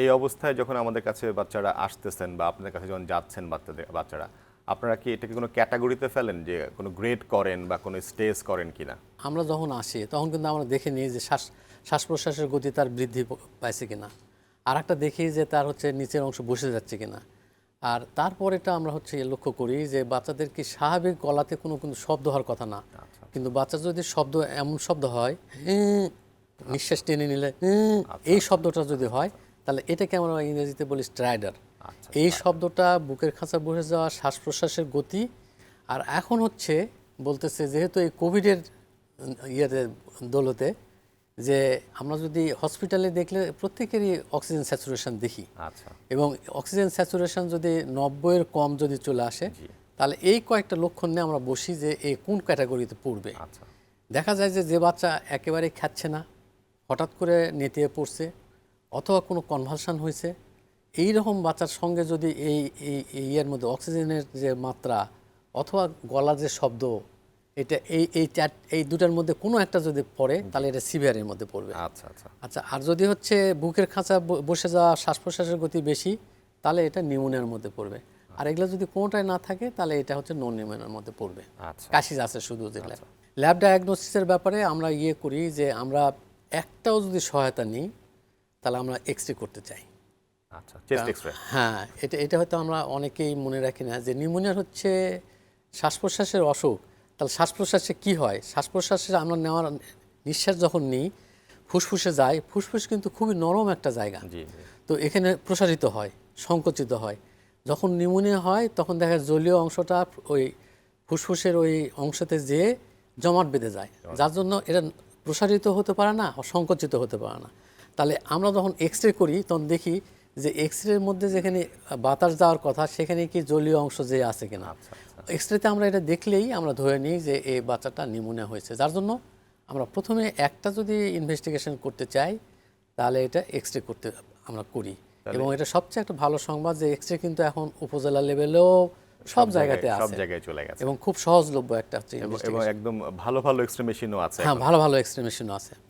এই অবস্থায় যখন আমাদের কাছে বাচ্চারা আসতেছেন বা আপনাদের কাছে যখন যাচ্ছেন বাচ্চাদের বাচ্চারা আপনারা কি এটাকে কোনো ক্যাটাগরিতে ফেলেন যে কোনো গ্রেড করেন বা কোনো স্টেজ করেন কিনা? আমরা যখন আসি তখন কিন্তু আমরা দেখে নিই যে শ্বাস শ্বাস প্রশ্বাসের গতি তার বৃদ্ধি পাইছে কিনা। আর একটা দেখি যে তার হচ্ছে নিচের অংশ বসে যাচ্ছে কিনা। আর তারপর এটা আমরা হচ্ছে লক্ষ্য করি যে বাচ্চাদের কি স্বাভাবিক গলাতে কোনো কিন্তু শব্দ হওয়ার কথা না। কিন্তু বাচ্চা যদি শব্দ এমন শব্দ হয় নিঃশ্বাস টেনে নিলে এই শব্দটা যদি হয় তাহলে এটাকে আমরা ইংরেজিতে বলি স্ট্রাইডার? এই শব্দটা বুকের খাঁচা বসে যাওয়া শ্বাস প্রশ্বাসের গতি আর এখন হচ্ছে বলতেছে যেহেতু এই কোভিডের ইয়েতে দৌলতে যে আমরা যদি হসপিটালে দেখলে প্রত্যেকেরই অক্সিজেন স্যাচুরেশন দেখি। আচ্ছা। এবং অক্সিজেন স্যাচুরেশন যদি নব্বইয়ের কম যদি চলে আসে তাহলে এই কয়েকটা লক্ষণ নিয়ে আমরা বসি যে এই কোন ক্যাটাগরিতে পড়বে। আচ্ছা। দেখা যায় যে যে বাচ্চা একেবারে খাচ্ছে না হঠাৎ করে নেতিয়ে পড়ছে অথবা কোনো কনভালশন হয়েছে এই রকম বাচ্চার সঙ্গে যদি এই ইয়ের মধ্যে অক্সিজেনের যে মাত্রা অথবা গলার যে শব্দ এটা এই এই চার এই দুটার মধ্যে কোনো একটা যদি পড়ে তাহলে এটা সিভিয়ারের মধ্যে পড়বে। আচ্ছা আচ্ছা। আচ্ছা আর যদি হচ্ছে বুকের খাঁচা বসে যাওয়া শ্বাস প্রশ্বাসের গতি বেশি তাহলে এটা নিউমোনিয়ার মধ্যে পড়বে। আর এগুলো যদি কোনোটাই না থাকে তাহলে এটা হচ্ছে নন নিউমোনিয়ার মধ্যে পড়বে। আচ্ছা। কাশিজ আছে শুধু যেগুলো। ল্যাব ডায়াগনোসিসের ব্যাপারে আমরা ইয়ে করি যে আমরা একটাও যদি সহায়তা নিই তাহলে আমরা এক্স রে করতে চাই। আচ্ছা চেস্ট হ্যাঁ এটা এটা হয়তো আমরা অনেকেই মনে রাখি না যে নিউমোনিয়ার হচ্ছে শ্বাস প্রশ্বাসের অসুখ। তাহলে শ্বাস প্রশ্বাসে কী হয়? শ্বাস প্রশ্বাসে আমরা নেওয়ার নিঃশ্বাস যখন নিই ফুসফুসে যায় ফুসফুস কিন্তু খুবই নরম একটা জায়গা। তো এখানে প্রসারিত হয় সংকুচিত হয়। যখন নিউমোনিয়া হয় তখন দেখা যায় জলীয় অংশটা ওই ফুসফুসের ওই অংশতে যেয়ে জমাট বেঁধে যায়। যার জন্য এটা প্রসারিত হতে পারে না সংকুচিত হতে পারে না। তাহলে আমরা যখন এক্স রে করি তখন দেখি যে এক্স রের মধ্যে যেখানে বাতাস যাওয়ার কথা সেখানে কি জলীয় অংশ যে আছে কিনা। এক্স রেতে আমরা এটা দেখলেই আমরা ধরে নিই যে এই বাচ্চাটা নিউমোনিয়া হয়েছে। যার জন্য আমরা প্রথমে একটা যদি ইনভেস্টিগেশন করতে চাই তাহলে এটা এক্স রে করতে আমরা করি। এবং এটা সবচেয়ে একটা ভালো সংবাদ যে এক্স রে কিন্তু এখন উপজেলা লেভেলেও সব জায়গাতে আছে। সব জায়গায় চলে গেছে। এবং খুব সহজলভ্য একটা হচ্ছে এবং- একদম ভালো ভালো এক্সরে মেশিনও আছে হ্যাঁ ভালো ভালো এক্স রে মেশিনও আছে।